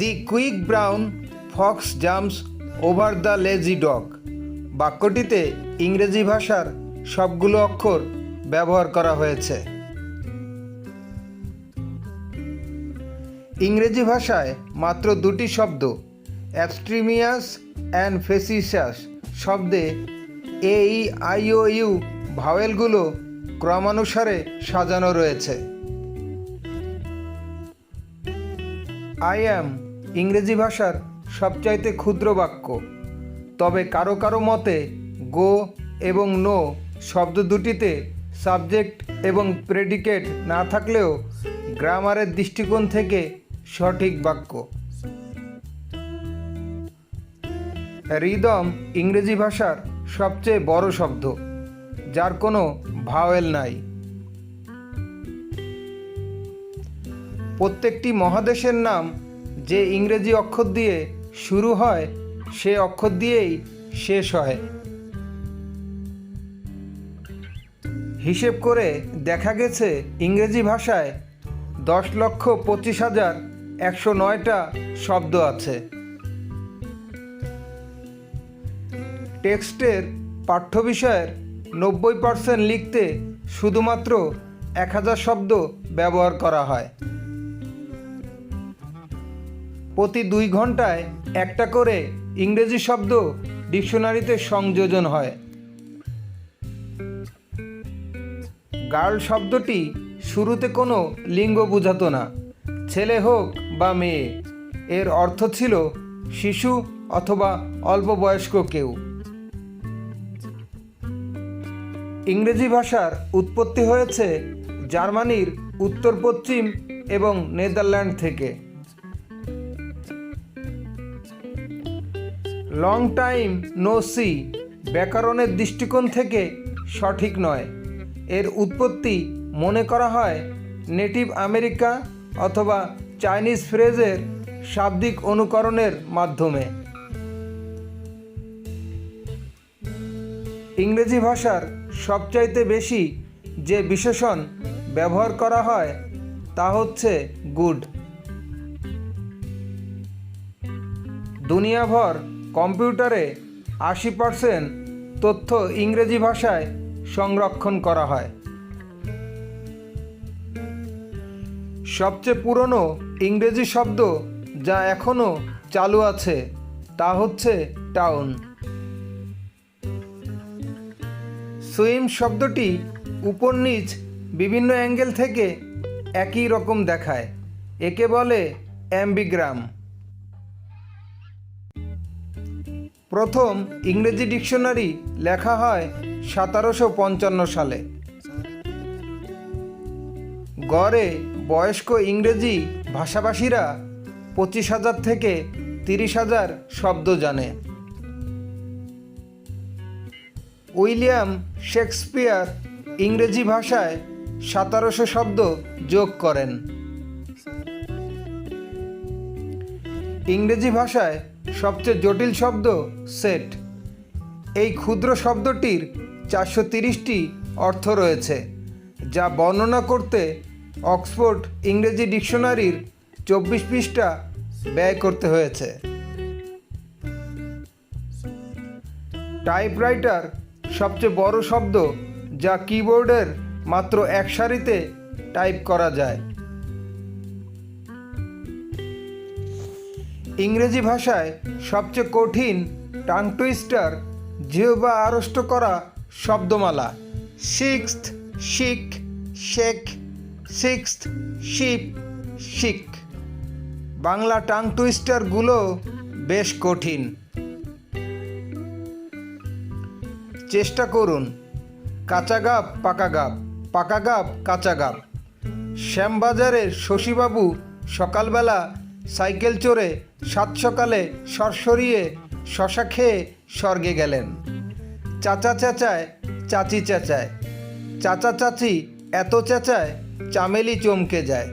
The quick brown fox jumps over the lazy dog. বাক্যটিতে ইংরেজি ভাষার সবগুলো অক্ষর ব্যবহার করা হয়েছে। ইংরেজি ভাষায় মাত্র দুটি শব্দ, অ্যাবস্ট্রিমিয়াস অ্যান্ড ফেসিসাস শব্দে এ ই আই ও ইউ ভাওয়েলগুলো ক্রমানুসারে সাজানো রয়েছে। আই অ্যাম ইংরেজি ভাষার সবচাইতে ক্ষুদ্র বাক্য। তবে কারও কারও মতে, গো এবং নো শব্দ দুটিতে সাবজেক্ট এবং প্রেডিকেট না থাকলেও গ্রামারের দৃষ্টিকোণ থেকে সঠিক বাক্য। রিদম ইংরেজি ভাষার সবচেয়ে বড় শব্দ, যার কোনো ভাওয়েল নাই। প্রত্যেকটি মহাদেশের নাম যে ইংরেজি অক্ষর দিয়ে শুরু হয়, সে অক্ষর দিয়েই শেষ হয়। হিসেব করে দেখা গেছে ইংরেজি ভাষায় দশ লক্ষ পঁচিশ হাজার একশো নয়টা শব্দ আছে। টেক্সটের পাঠ্য বিষয়ের নব্বই পার্সেন্ট লিখতে শুধুমাত্র এক হাজার শব্দ ব্যবহার করা হয়। প্রতি দুই ঘন্টায় একটা করে ইংরেজি শব্দ ডিকশনারিতে সংযোজন হয়। গার্ল শব্দটি শুরুতে কোনো লিঙ্গ বোঝাতো না, ছেলে হোক বা মেয়ে। এর অর্থ ছিল শিশু অথবা অল্প বয়স্ক কেউ। ইংরেজি ভাষার উৎপত্তি হয়েছে জার্মানির উত্তর পশ্চিম এবং নেদারল্যান্ড থেকে। লং টাইম নো সি ব্যাকরণের দৃষ্টিকোণ থেকে সঠিক নয়। এর উৎপত্তি মনে করা হয় নেটিভ আমেরিকা অথবা চাইনিজ ফ্রেজের শাব্দিক অনুকরণের মাধ্যমে। ইংরেজি ভাষার সবচাইতে বেশি যে বিশেষণ ব্যবহার করা হয়, তা হচ্ছে গুড দুনিয়াভর কম্পিউটারে আশি পার্সেন্ট তথ্য ইংরেজি ভাষায় সংরক্ষণ করা হয়। সবচেয়ে পুরনো ইংরেজি শব্দ যা এখনও চালু আছে তা হচ্ছে টাউন। সুইম শব্দটি উপর নিচ বিভিন্ন অ্যাঙ্গেল থেকে একই রকম দেখায়, একে বলে অ্যাম্বিগ্রাম। প্রথম ইংরেজি ডিকশনারি লেখা হয় সতেরোশো পঞ্চান্ন সালে। গড়ে বয়স্ক ইংরেজি ভাষাভাষীরা পঁচিশ হাজার থেকে তিরিশ হাজার শব্দ জানে। উইলিয়াম শেক্সপিয়ার ইংরেজি ভাষায় সতেরোশো শব্দ যোগ করেন। ইংরেজি ভাষায় সবচেয়ে জটিল শব্দ সেট। এই ক্ষুদ্র শব্দটির চারশো তিরিশটি অর্থ রয়েছে, যা বর্ণনা করতে অক্সফোর্ড ইংরেজি ডিকশনারির চব্বিশ পৃষ্ঠা ব্যয় করতে হয়েছে। টাইপরাইটার সবচেয়ে বড় শব্দ যা কিবোর্ডের মাত্র এক সারিতে টাইপ করা যায়। ইংরেজি ভাষায় সবচেয়ে কঠিন টাং টুইস্টার জিহ্বা আড়ষ্ট করা শব্দমালা। সিক্সথ শিক শেখ, সিক্সথ শিপ শিক বাংলা টাং টুইস্টারগুলো বেশ কঠিন। চেষ্টা করুন। কাঁচা গাব, পাকা গাব পাকা গাব, কাঁচা গাব। শ্যামবাজারের শশীবাবু সকালবেলা সাইকেল চড়ে সাত সকালে সর সরিয়ে শশা খেয়ে স্বর্গে গেলেন। চাচা চেঁচায়, চাচি চেঁচায়, চাচা চাচি এত চেঁচায়, চামেলি চমকে যায়।